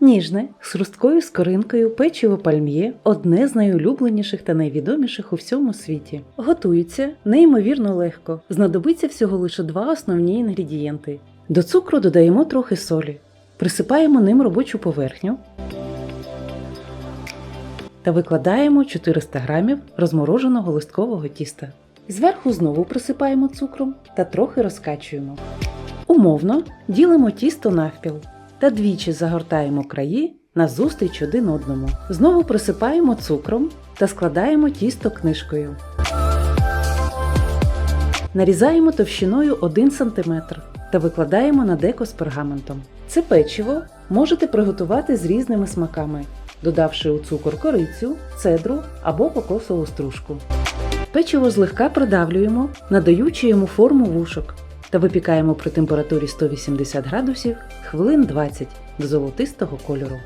Ніжне, з хрусткою скоринкою печиво пальм'є одне з найулюбленіших та найвідоміших у всьому світі. Готується неймовірно легко. Знадобиться всього лише два основні інгредієнти. До цукру додаємо трохи солі, присипаємо ним робочу поверхню та викладаємо 400 грамів розмороженого листкового тіста. Зверху знову присипаємо цукром та трохи розкачуємо. Умовно ділимо тісто навпіл та двічі загортаємо краї назустріч один одному. Знову присипаємо цукром та складаємо тісто книжкою. Нарізаємо товщиною 1 см та викладаємо на деко з пергаментом. Це печиво можете приготувати з різними смаками, додавши у цукор корицю, цедру або кокосову стружку. Печиво злегка придавлюємо, надаючи йому форму вушок та випікаємо при температурі 180 градусів хвилин 20 до золотистого кольору.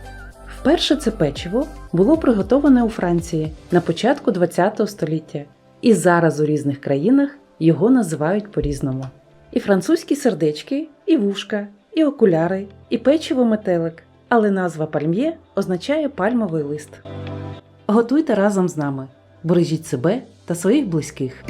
Вперше це печиво було приготоване у Франції на початку ХХ століття, і зараз у різних країнах його називають по-різному. І французькі сердечки, і вушка, і окуляри, і печиво метелик, але назва пальм'є означає пальмовий лист. Готуйте разом з нами, бережіть себе та своїх близьких.